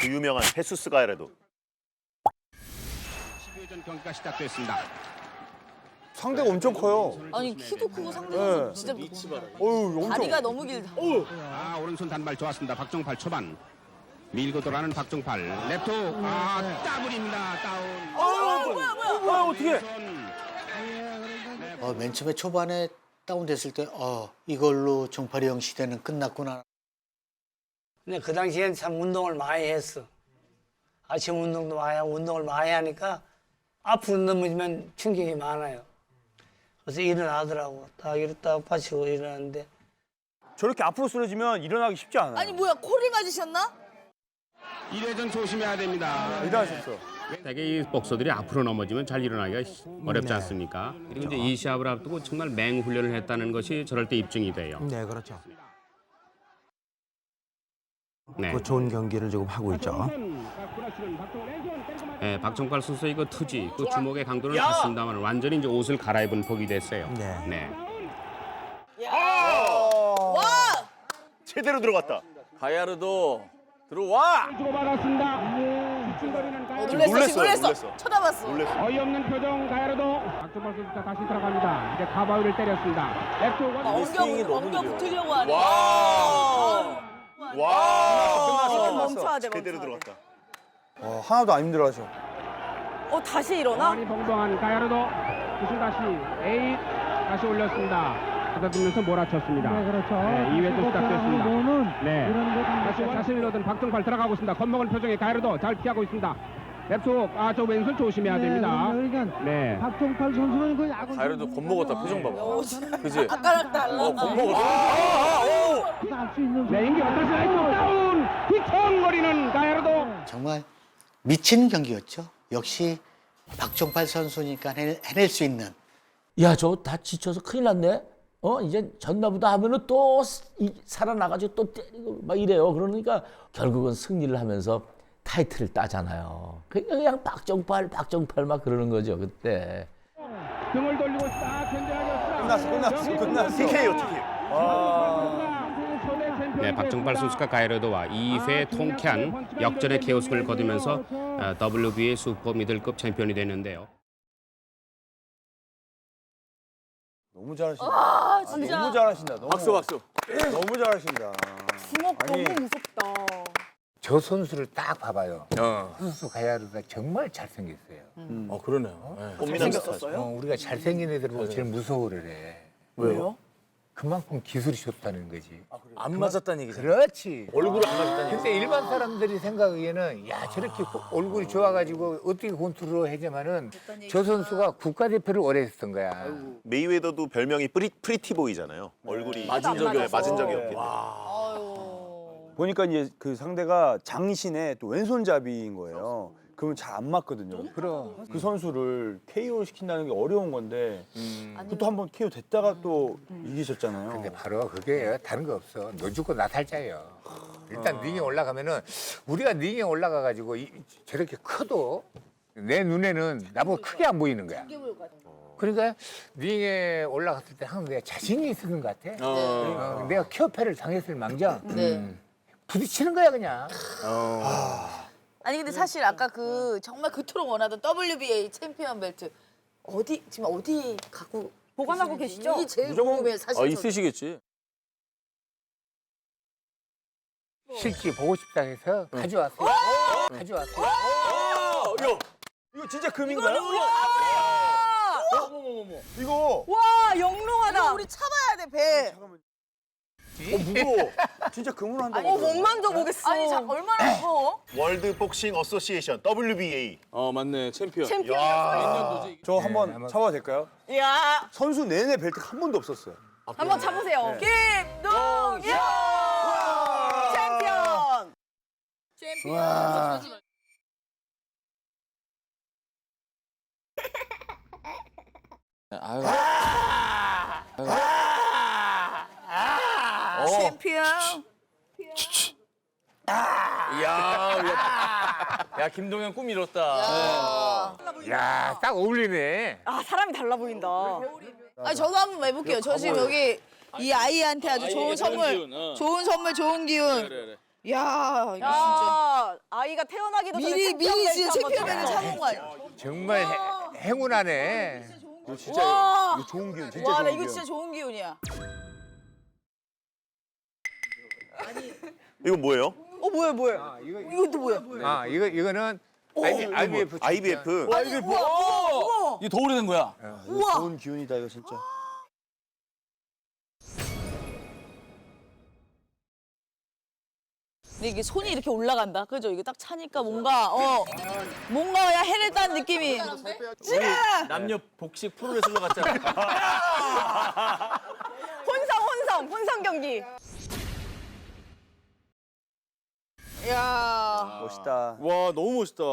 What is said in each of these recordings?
그 유명한 헤수스 가이레도. 12회전 경기가 시작됐습니다. 상대가 엄청 커요. 아니 키도 크고 상대가 네. 진짜 어유 엄청. 다리가 너무 길다. 아 오른손 단발 좋았습니다. 박종팔 초반 밀고 돌아가는 박종팔 랩토 아 따블입니다 다운. 뭐야 뭐야. 아 어떻게? 왼손. 어, 맨 처음에 초반에 다운됐을 때, 어, 이걸로 종파리 형 시대는 끝났구나. 근데 그 당시엔 참 운동을 많이 했어. 아침 운동도 많이 하고 운동을 많이 하니까 앞으로 넘어지면 충격이 많아요. 그래서 일어나더라고. 딱 이렇다 빠치고 일어나는데 저렇게 앞으로 쓰러지면 일어나기 쉽지 않아요. 아니 뭐야 코리 맞으셨나? 1회전 조심해야 됩니다. 일어나셨어. 대개 이 복서들이 앞으로 넘어지면 잘 일어나기가 어렵지 않습니까? 그리고 이제 이 시합을 앞두고 정말 맹훈련을 했다는 것이 저럴 때 입증이 돼요. 네, 그렇죠. 네. 그 좋은 경기를 지금 하고 있죠. 네, 박정팔 선수의 그 투지, 그 주먹의 강도는 같습니다만 완전히 이제 옷을 갈아입은 복이 됐어요. 네. 네. 와. 제대로 들어갔다. 가야르도 들어와. 주고받았습니다. 칭거리는 어. 놀랬어 놀랬어요, 지금 놀랬어. 놀랬어. 쳐다봤어. 놀랬어. 어이없는 표정 가야르도. 박종팔 선수가 다시 들어갑니다. 이제 가바위를 때렸습니다. 랩토 막 엉겨 엉겨 붙으려고 하네. 와. 와. 끝났어. 멈춰야 돼. 제대로 멈춰야 돼. 들어갔다. 어, 하나도 안 힘들어하셔. 어 다시 일어나? 많이 벙벙한 가야르도. 구슬 다시 에잇 다시 올렸습니다. 받아들면서 몰아쳤습니다. 네, 그렇죠. 네, 2회 도 시작됐습니다. 네. 다시 자신을 얻은 박종팔 들어가고 있습니다. 겁먹은 표정의 가야르도 잘 피하고 있습니다. 랩속 아저 왼손 조심해야 됩니다. 네. 가야르도 겁먹었다 표정 봐봐. 그지? 아까랑 달라. 어 겁먹었어. 네, 인기 어떤 슬라이드 다운! 휘청거리는 가야르도. 정말 미친 경기였죠. 역시 박종팔 선수니까 해낼, 해낼 수 있는 야, 저 다 지쳐서 큰일 났네. 어, 이제 졌나보다 하면은 또 이- 살아나가지고 또 때리고 막 이래요. 그러니까 결국은 승리를 하면서 타이틀을 따잖아요. 그러니까 그냥 박정팔, 박정팔 막 그러는 거죠, 그때. 등을 돌리고 싹. 끝났어, 끝났어, 끝났어. TK요, TK. 네, 박정팔 선수가 가이르도와 2회 통쾌한 역전의 케오스를 거두면서 어, WBA 슈퍼 미들급 챔피언이 됐는데요. 너무 잘하신다. 아 진짜. 너무 잘하신다. 너무, 박수 박수. 너무 잘하신다. 주먹 아니. 너무 무섭다. 저 선수를 딱 봐봐요. 어. 선수 가야르가 정말 잘생겼어요. 어 그러네요. 네. 꽃미남 스타일. 어, 우리가 잘생긴 애들 보고 제일 무서워를 해. 왜요? 그만큼 기술이 좋다는 거지. 안 맞았다는 얘기죠. 그렇지. 얼굴을 안 맞았다는 얘기. 근데 일반 사람들이 생각하기에는 야 저렇게 고- 얼굴이 좋아가지고 어떻게 컨트롤 하지만은 저 선수가 국가대표를 오래 했던 거야. 메이웨더도 별명이 프리, 프리티보이잖아요. 얼굴이 맞은 적이 네, 없어. 맞은 적이 없기 때문에. 보니까 이제 그 상대가 장신의 또 왼손잡이인 거예요. 그러면 잘 안 맞거든요. 그럼. 그 선수를 KO를 시킨다는 게 어려운 건데 음. 그것도 한번 KO 됐다가 또 이기셨잖아요. 근데 바로 그게 다른 거 없어. 너 죽고 나 살자예요. 일단 링에 올라가면은 우리가 링에 올라가가지고 이- 저렇게 커도 내 눈에는 나보다 크게 안 보이는 거야. 그러니까 링에 올라갔을 때 항상 내가 자신이 있었는 것 같아. 어. 어, 내가 키어패를 당했을 망정 네. 부딪히는 거야 그냥. 아니 근데 사실 아까 그 정말 그토록 원하던 WBA 챔피언 벨트 어디 지금 어디 갖고 보관하고 계시죠? 이게 제일 궁금해요 사실. 아 저는. 있으시겠지. 실제 보고 싶다 해서 가져왔어. 가져왔어. 이거 진짜 금인가요? 이거 와 영롱하다. 이거 우리 참아야 돼 배. 어, 무거워. 진짜 금으로 한다고. 어, 못 만져보겠어. 아니 자, 얼마나 무거워? 월드 복싱 어소시에이션 WBA. 어 맞네 챔피언. 챔피언. 저 한번 잡아도 될까요? 야 선수 내내 벨트 한 번도 없었어요. 한번 잡으세요. 김동현 챔피언. 챔피언. 아유. 챔피언. 이 야. 야, 야 김동현 꿈 이뤘다. 야, 딱 어울리네. 아 사람이 달라 보인다. 아니 저도 한번 해볼게요. 저 지금 여기 이 아이한테 아주 좋은 좋은 선물, 기운, 어. 좋은 선물, 좋은 기운. 그래 그래. 야, 이거 진짜. 야, 아이가 태어나기도 전에 미리 미리 진짜 땄어. 사놓은 거 아니야? 정말 해- 행운하네. 이거 진짜 와. 이거 좋은 기운, 진짜 와, 나 좋은 이거 기운. 진짜 좋은 기운이야. 이건 뭐예요? 어, 뭐야, 뭐야? 아, 이거 이건 또 뭐야? 아 이거 이거는 IBF IBF. 아니, 우와, 우와, 우와. 이게 더 오래된 거야. 이거 좋은 기운이다 이거 진짜. 근데 이게 손이 이렇게 올라간다. 그죠? 이게 딱 차니까 뭔가 어 뭔가 야 해냈다는 느낌이. 남녀 복식 프로레슬러 같잖아. 혼성, 혼성, 혼성 경기. 야. 멋있다. 와 너무 멋있다.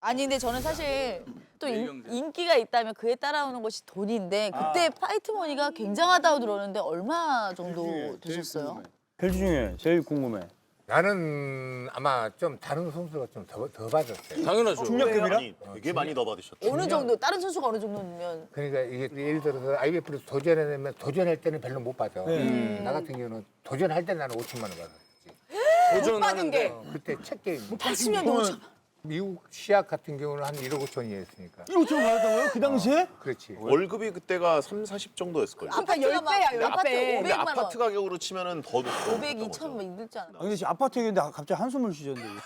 아니 근데 저는 사실 또 인, 인기가 있다면 그에 따라오는 것이 돈인데 그때 파이트 머니가 굉장하다고 들었는데 얼마 정도 되셨어요? 벨트 중에 제일 궁금해. 나는 아마 좀 다른 선수가 좀 더 더 받았어요. 당연하죠. 중량급이라? 아니, 되게 많이 더 받으셨죠. 어느 정도 다른 선수가 어느 정도면 그러니까 이게 예를 들어서 IBF를 도전해내면 도전할 때는 별로 못 받아. 나 같은 경우는 도전할 때 나는 5천만 원 받았지. 빠진 게. 어, 그때 첫 게임. 80년 동안 미국 시합 같은 경우는 한 1억 5천이었으니까. 1억 천 받았다고요? 그 당시에? 그렇지. 월급이 그때가 3, 40 정도였을걸요. 그러니까 아파트가 막- 10배야, 10배. 아파트 근데 500만 원. 아파트 가격으로 치면은 더 높고. 500, 2천 막 이랬지 않아? 아, 근데 지금 아파트 얘기인데 갑자기 한숨을 쉬셨는데.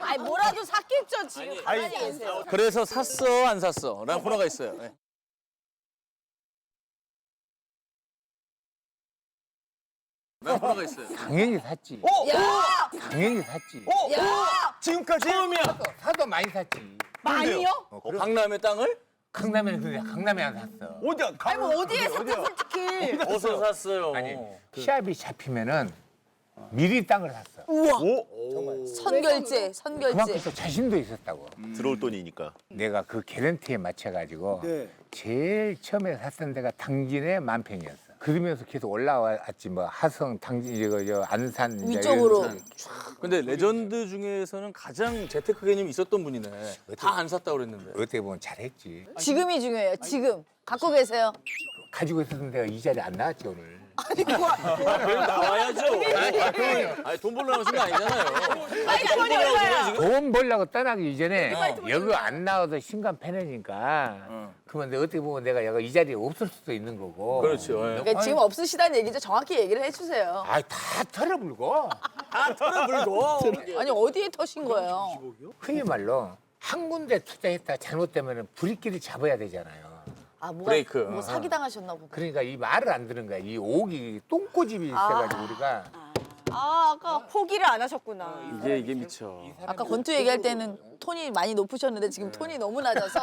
아니 뭐라도 샀겠죠 지금 가만히 계세요. 그래서 샀어 안 샀어? 라는 코너가 있어요. 네. 코너가 있어요. 당연히 샀지. 야! 당연히 샀지. 야! 지금까지? 사도, 사도 많이 샀지. 많이요? 어, 어, 강남의 땅을 강남에는 근데 강남에 안 샀어. 어디야? 아니 뭐 어디에 샀죠 솔직히. 어서 샀어요. 아니 시합이 잡히면은 미리 땅을 샀어. 우와. 오? 선결제, 그만큼 선결제. 또 자신도 있었다고. 들어올 돈이니까. 내가 그 개런티에 맞춰가지고 네. 제일 처음에 샀던 데가 당진의 만평이었어. 그러면서 계속 올라왔지 뭐 하성, 당진, 이거 저 안산 이제 위쪽으로. 이런 데서. 근데 레전드 중에서는 가장 재테크 개념이 있었던 분이네. 다 안 샀다고 그랬는데. 어떻게 보면 잘했지. 지금이 중요해요. 지금 갖고 계세요. 가지고 있었던 데가 이 자리에 안 나왔지 오늘. 나와야죠. 아니 돈 벌러 나오신 거 아니잖아요. 아니, 돈이 얼마야? 돈 벌려고 떠나기 이전에 여기 안 나와도 신간 패내니까 어. 그러면 내가 어떻게 보면 내가 여기 이 자리에 없을 수도 있는 거고. 그렇죠. 예. 그러니까 지금 없으시다는 얘기죠. 정확히 얘기를 해주세요. 아이 다 털어불고 아니 어디에 터신 거예요? 흔히 말로 한 군데 투자했다 잘못되면 불이끼리 잡아야 되잖아요. 아 뭐가 브레이크. 뭐 사기 당하셨나 보다. 그러니까 이 말을 안 들은 거야. 이 옥이 똥꼬집이 있어가지고 우리가 아, 아까 포기를 안 하셨구나. 이게 이게 미쳐. 아까 권투 얘기할 때는 톤이 많이 높으셨는데 지금 톤이 너무 낮아서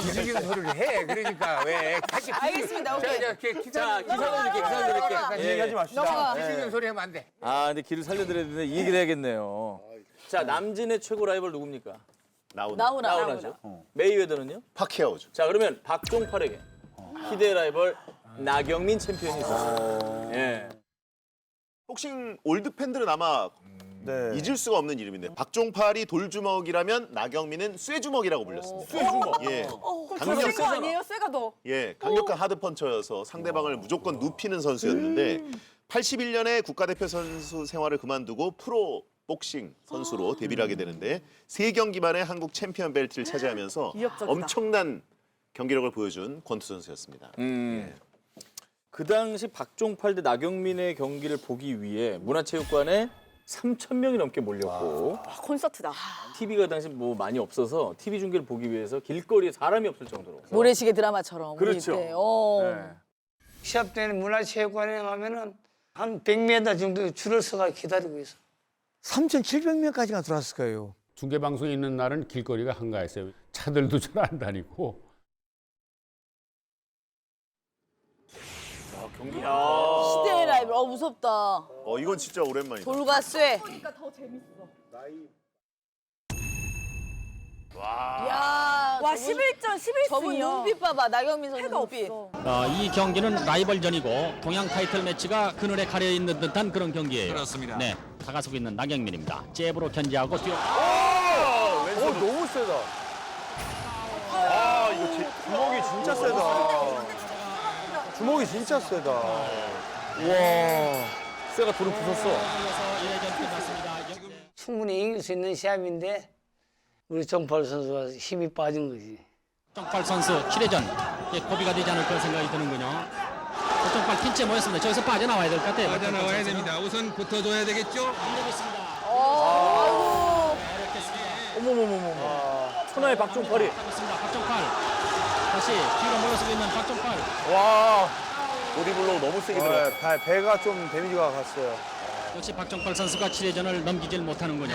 기죽이는 소리를 해. 그러니까 왜 다시 알겠습니다. 오케이. 자, 자, 기사 자, 기사 드릴게, 기사 드릴게. 다시 얘기하지. 넘어가. 기죽이는 소리 하면 안 돼. 아, 근데 길을 살려드려야 되는데 이 얘기를 해야겠네요. 자, 남진의 최고 라이벌 누굽니까? 나오나. 나오나. 나오나죠. 메이웨더는요? 파키아오죠. 자, 그러면 박종팔에게 희대 라이벌 나경민 챔피언이 있었어요. 예. 복싱 올드 팬들은 아마 네. 잊을 수가 없는 이름인데 박종팔이 돌주먹이라면 나경민은 쇠주먹이라고 불렸습니다. 쇠주먹. 예. 강력 센거 아니에요? 쇠가 더. 예, 강력한 하드 펀쳐여서 상대방을 무조건 눕히는 선수였는데 81년에 국가대표 선수 생활을 그만두고 프로 복싱 선수로 데뷔를 하게 되는데 세 경기 만에 한국 챔피언 벨트를 차지하면서 위협적이다. 엄청난 경기력을 보여준 권투 선수였습니다. 음. 그 당시 박종팔 대 나경민의 경기를 보기 위해 문화체육관에 3천 명이 넘게 몰렸고 아, 콘서트다. TV가 당시 뭐 많이 없어서 TV 중계를 보기 위해서 길거리에 사람이 없을 정도로. 모래시계 드라마처럼. 우리 그렇죠. 때. 어. 네. 시합 때는 문화체육관에 가면은 한 100m 정도 줄을 서가 기다리고 있어. 3,700명까지가 들어왔을 거예요. 중계 방송이 있는 날은 길거리가 한가했어요. 차들도 잘 안 다니고 경기. 시대의 라이벌. 어 무섭다. 어, 이건 진짜 오랜만이다. 돌과 쇠. 야, 와, 저분- 11전, 저분 11승이요. 눈빛 봐봐. 나경민 선수 패가 눈빛. 없어. 어, 이 경기는 라이벌전이고 동양 타이틀 매치가 그늘에 가려 있는 듯한 그런 경기예요. 그렇습니다. 네, 다가서고 있는 나경민입니다. 잽으로 견제하고 뛰어. 어, 너무 세다. 아, 이거 제, 주먹이 진짜 세다. 주먹이 진짜 세다. 와. 쇠가 돌을 부쉈어. 충분히 이길 수 있는 시합인데 우리 정팔 선수가 힘이 빠진 거지. 정팔 선수 7회전 예, 고비가 되지 않을까 생각이 드는군요. 정팔 핀치에 모였습니다. 저기서 빠져나와야 될 것 같아요. 빠져나와야 됩니다. 우선 붙어줘야 되겠죠? 어머머머머머. 천하의 박종팔이. 있습니다. 박정팔 다시 뒤로 물러서고 있는 박정팔. 와. 보디블로우 너무 세게 들어. 네, 배, 배가 좀 데미지가 갔어요. 역시 박정팔 선수가 7회전을 넘기질 못하는군요.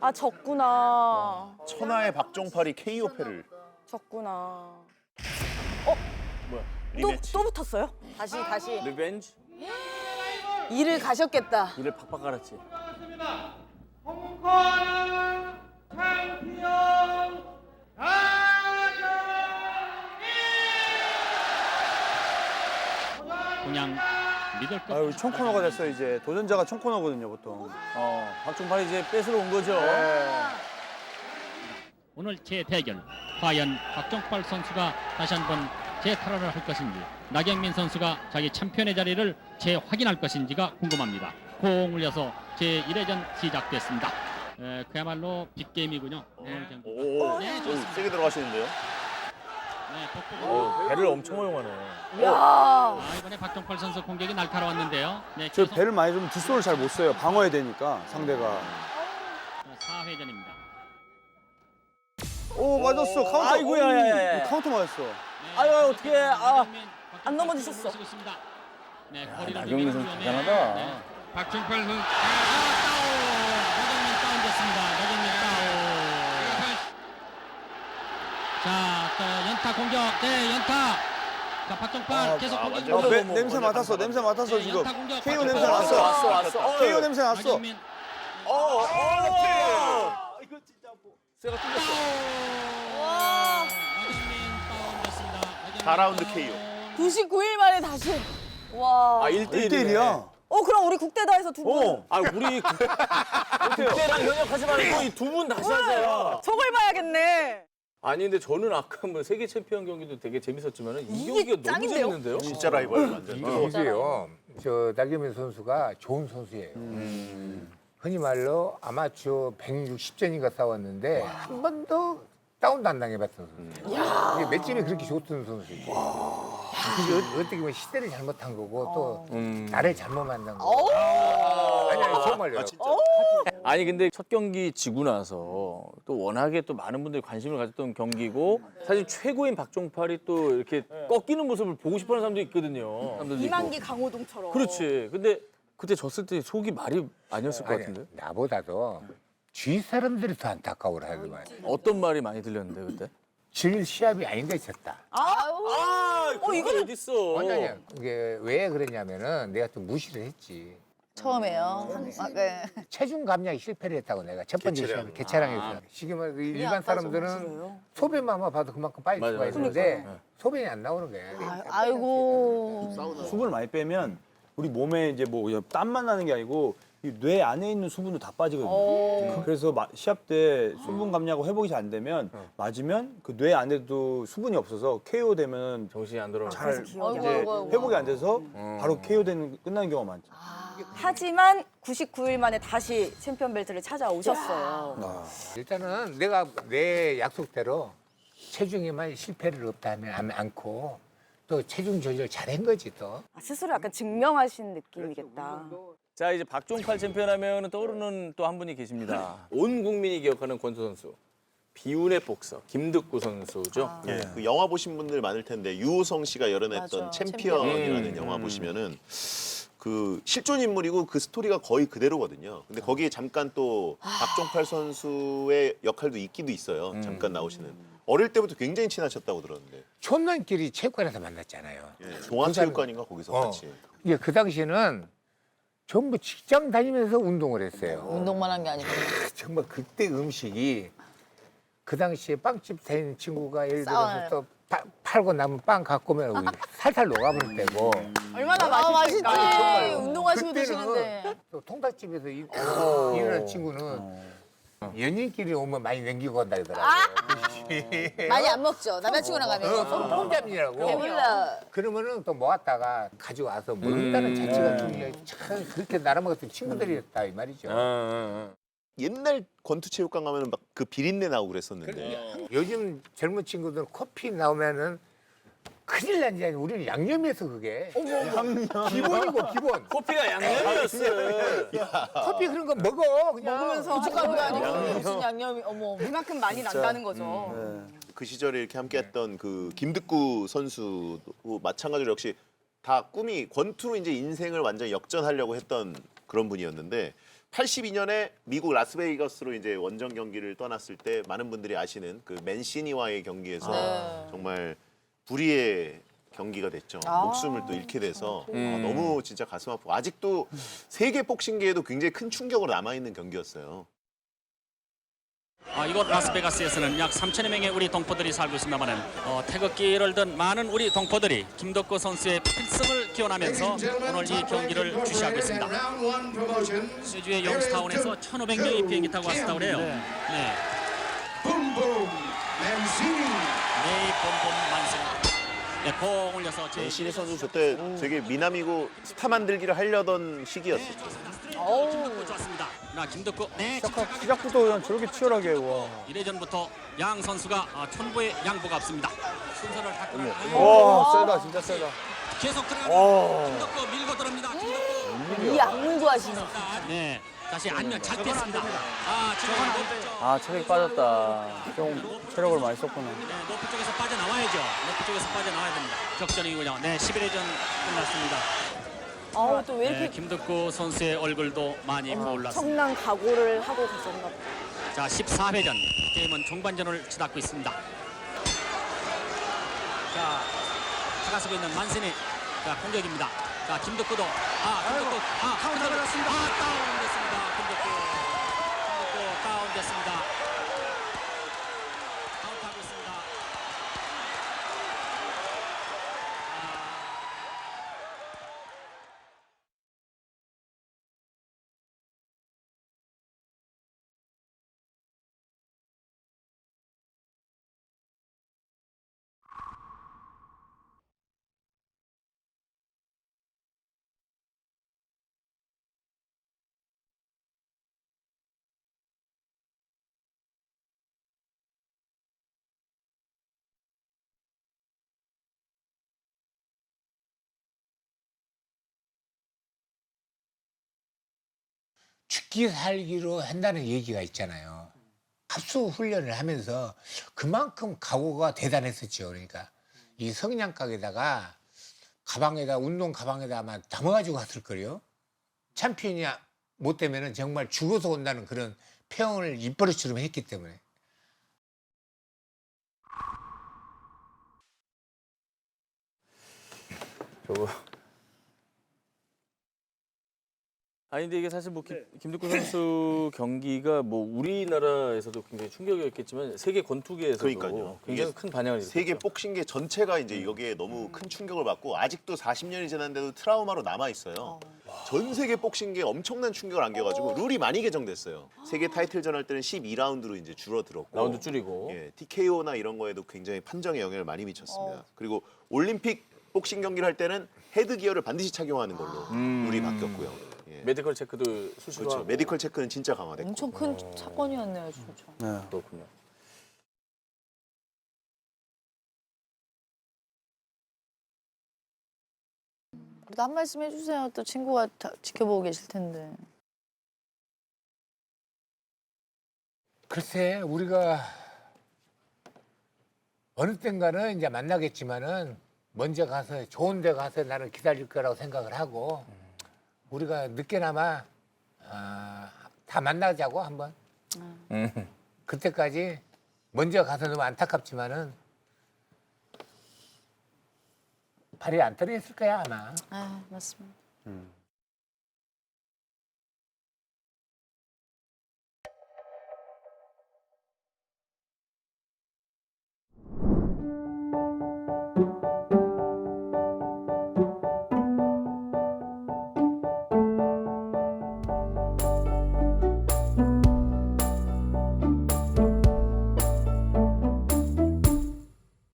아 졌구나. 천하의 박종팔이 KO패를 졌구나. 뭐야? 또. 또 붙었어요? 다시 다시 리벤지. 일을 가셨겠다. 이를 팍팍 갈았지. 그냥 미 들급. 아유 총코너가 됐어요 이제 도전자가 총코너거든요 보통. 어, 박종팔이 이제 뺏으러 온 거죠. 오늘 재대결 과연 박정팔 선수가 다시 한번 재탈환을 할 것인지 나경민 선수가 자기 챔피언의 자리를 재확인할 것인지가 궁금합니다. 공 울려서 제1회전 시작됐습니다. 에, 그야말로 빅게임이군요. 오늘 경기. 오, 네, 오, 좋습니다. 세게 들어가시는데요? 네, 복부 어, 배를 엄청 허용하네. 야. 아, 이번에 박정팔 선수 공격이 날카로웠는데요. 네, 저 계속 배를 많이 좀 뒷손을 잘 못 써요. 방어해야 되니까 상대가. 4회전입니다. 오 맞았어 카운터. 아이고야, 야, 야, 야. 카운터 맞았어. 아유, 어떡해. 아. 안 넘어지셨어. 네, 야, 거리를 나경민 선수 위험에, 대단하다. 네, 박준팔 선수 아, 다운. 나경민 다운됐습니다. 나경민 다운. 자, 또 연타 공격. 네, 연타. 자, 박정팔 계속 아, 공격. 완전- 어, 매- 냄새 맡았어 냄새 맡았어 네, 지금. 연타 공격. KO. 냄새 왔어, 났어. 왔어, 왔어. 어, KO 냄새 났어. 어, 어, 어. 이거 진짜 뭐. 쇠가 뚫렸어. 와. 나경민 다운됐습니다. 나경민 4라운드 다운. KO. 99일 만에 다시. 와. 아, 1대1이네. 1대1이야. 어 그럼 우리 국대다에서 두 분. 어. 아, 우리 국- 국대랑 현역하지 말고 이 두 분 다시 하세요. 저걸 봐야겠네. 아니 근데 저는 아까 뭐 세계 챔피언 경기도 되게 재밌었지만 이 이게 경기가 너무 짱인데요? 재밌는데요? 진짜 라이벌 완전. 이게요. 저 나경민 선수가 좋은 선수예요. 흔히 말로 아마추어 160전인가 싸웠는데 한 번도 다운도 안 당해봤던 선수. 이게 몇 점이 그렇게 좋던 선수예요. 그게 어- 어떻게 보면 시대를 잘못한 거고 또 음. 나를 잘못 만난 거. 아니 아니 정말요. 아 진짜. 아니 근데 첫 경기 지고 나서 또 워낙에 또 많은 분들이 관심을 가졌던 경기고 사실 최고인 박종팔이 또 이렇게 꺾이는 모습을 보고 싶어하는 사람도 있거든요. 사람들도 있고. 이만기 강호동처럼. 그렇지. 근데 그때 졌을 때 속이 말이 아니었을 것 같은데. 나보다도 주위 사람들이 더 안타까워를 하더만. 어떤 말이 많이 들렸는데 그때? 질 시합이 아닌데 졌다. 아, 어, 이거는- 어디 있어? 아니 아니 이게 왜 그랬냐면은 내가 좀 무시를 했지. 처음에요. 아, 네. 체중 감량이 실패를 했다고 내가 첫 번째 개체량. 시합 개체량에서 지금 은 일반 사람들은 소변만 봐도 그만큼 빠질 맞아, 수가 맞아. 있는데 그러니까. 소변이 안 나오는 거야. 아, 아이고. 수분을 많이 빼면 우리 몸에 이제 뭐 그냥 땀만 나는 게 아니고 이 뇌 안에 있는 수분도 다 빠지거든요. 어. 그래서 마- 시합 때 수분 감량하고 회복이 잘 안 되면 맞으면 그 뇌 안에도 수분이 없어서 KO 되면 정신이 안 돌아. 잘 기억이 이제 안 나. 아이고, 회복이 안 돼서 음. 바로 KO 되는 끝나는 경우가 많죠. 하지만 99일 만에 다시 챔피언 벨트를 찾아오셨어요. 아. 일단은 내가 내 약속대로 체중에만 실패를 없다 하면 안 않고 또 체중 조절 잘한 거지 또. 아, 스스로 약간 증명하신 느낌이겠다. 자 이제 박종팔 챔피언 하면 떠오르는 또 한 분이 계십니다. 온 국민이 기억하는 권투 선수. 비운의 복서 김득구 선수죠. 예, 그 영화 보신 분들 많을 텐데 유호성 씨가 열연했던 맞아, 챔피언이라는 챔피언. 영화 음. 보시면은 그 실존 인물이고 그 스토리가 거의 그대로거든요. 근데 거기에 잠깐 또 박종팔 선수의 역할도 있기도 있어요. 음. 잠깐 나오시는. 어릴 때부터 굉장히 친하셨다고 들었는데. 촌놈끼리 체육관에서 만났잖아요. 예, 동아체육관인가 거기서 어. 같이. 이게 그 당시에는 전부 직장 다니면서 운동을 했어요. 운동만 한 게 아니고. 정말 그때 음식이 그 당시에 빵집 다니는 친구가 예를 싸워요. 들어서 또 파- 팔고 남은 빵 갖고 오면 살살 녹아버릴 때고 얼마나 아, 맛있지. 맛있을까. 운동하시고 드시는데. 또 통닭집에서 일- 일하는 친구는 연인끼리 오면 많이 남기고 간다 그러더라고요. 많이 안 먹죠. 남자친구랑 어, 가면. 손잡이라고. 배불러. 그러면은 또 모았다가 가져와서 먹는다는 자체가 중요해. 참 그렇게 나눠 먹었던 친구들이었다 이 말이죠. 옛날 권투체육관 가면은 막 그 비린내 나고 그랬었는데. 그러니까. 요즘 젊은 친구들 커피 나오면은 큰일 난지 우리는 양념이어서 그게. 기본이고 기본. 커피가 양념이었어요. 커피 그런 거 먹어 그냥. 먹으면서 하는 아니고. 거예요. 무슨 양념이 어머. 그만큼 많이 난다는 거죠. 그 시절에 이렇게 함께했던 그 김득구 선수도 마찬가지로 역시 다 꿈이 권투로 이제 인생을 완전 역전하려고 했던 그런 분이었는데 82년에 미국 라스베이거스로 이제 원정 경기를 떠났을 때 많은 분들이 아시는 그 맨시니와의 경기에서 네. 정말 불의의 경기가 됐죠. 아. 목숨을 또 잃게 돼서 아, 음. 너무 진짜 가슴 아프고 아직도 세계 복싱계에도 굉장히 큰 충격으로 남아 있는 경기였어요. 아, 이곳 라스베가스에서는 약 3천여 명의 우리 동포들이 살고 있습니다만은 어, 태극기를 든 많은 우리 동포들이 김덕구 선수의 필승을 기원하면서 오늘 이 경기를 주시하고 있습니다. 제주의 영스타운에서 1,500명이 비행기 타고 왔다고 그래요. 네. 네, 봄봄 만세. 네, 공 올려서 제 맨시니 선수 저때 되게 미남이고 스타 만들기를 하려던 시기였었죠. 어우, 좋았습니다. 나 김덕구. 네. 시작, 시작부터 그냥 저렇게 치열하게 와. 이래전부터 양 선수가 아, 천부의 양보가 없습니다. 순서를 바꾸는 와 세다 진짜 세다. 계속 와. 들어가는 김덕구 밀고 들어옵니다. 김덕구. 이 악물고 하시는. 네. 다시 안면 잘 뺐습니다. 아, 지금 높, 아 체력이 빠졌다. 좀 체력을 많이 썼구나. 네, 높이 쪽에서 빠져나와야죠. 높이 쪽에서 빠져나와야 됩니다. 적전이군요. 네, 11회전 끝났습니다. 아우 또왜 이렇게 네, 김덕구 선수의 얼굴도 많이 부올랐습니다. 청난 각오를 하고 가셨나 봐. 자, 14회전 게임은 종반전을 치닫고 있습니다. 자, 다가서고 있는 만신이 자 공격입니다. 자, 김덕구도 아, 김덕구 아, 카운터 걸렸습니다. 아, 다운됐습니다. 김덕구. 김덕구 다운됐습니다. 죽기 살기로 한다는 얘기가 있잖아요. 합수 훈련을 하면서 그만큼 각오가 대단했었죠. 그러니까 이 성냥각에다가 가방에다 운동 가방에다 아마 담아가지고 갔을 거요. 챔피언이 못 되면은 정말 죽어서 온다는 그런 표현을 입버릇처럼 했기 때문에. 저거. 아니 근데 이게 사실 뭐 김, 김득구 선수 경기가 뭐 우리나라에서도 굉장히 충격이었겠지만 세계 권투계에서도 그러니까요. 굉장히 이게 큰 반향을 세계 일으켰죠. 복싱계 전체가 이제 여기에 너무 큰 충격을 받고 아직도 40년이 지났는데도 트라우마로 남아 있어요. 전 세계 복싱계에 엄청난 충격을 안겨가지고 룰이 많이 개정됐어요. 세계 타이틀전 할 때는 12라운드로 이제 줄어들었고 라운드 줄이고 예, TKO나 이런 거에도 굉장히 판정에 영향을 많이 미쳤습니다. 그리고 올림픽 복싱 경기를 할 때는 헤드 기어를 반드시 착용하는 걸로 룰이 바뀌었고요. 예. 메디컬 체크도 수시로 그렇죠. 하고. 메디컬 체크는 진짜 강화됐고. 엄청 큰 사건이었네요, 진짜. 네. 그렇군요. 그래도 한 말씀 해주세요. 또 친구가 다 지켜보고 계실 텐데. 글쎄 우리가 어느 땐가는 이제 만나겠지만은 먼저 가서 좋은 데 가서 나를 기다릴 거라고 생각을 하고 우리가 늦게나마 아, 다 만나자고 한번 음. 그때까지 먼저 가서 너무 안타깝지만은 발이 안 떨어졌을 거야 아마 아, 맞습니다. 음.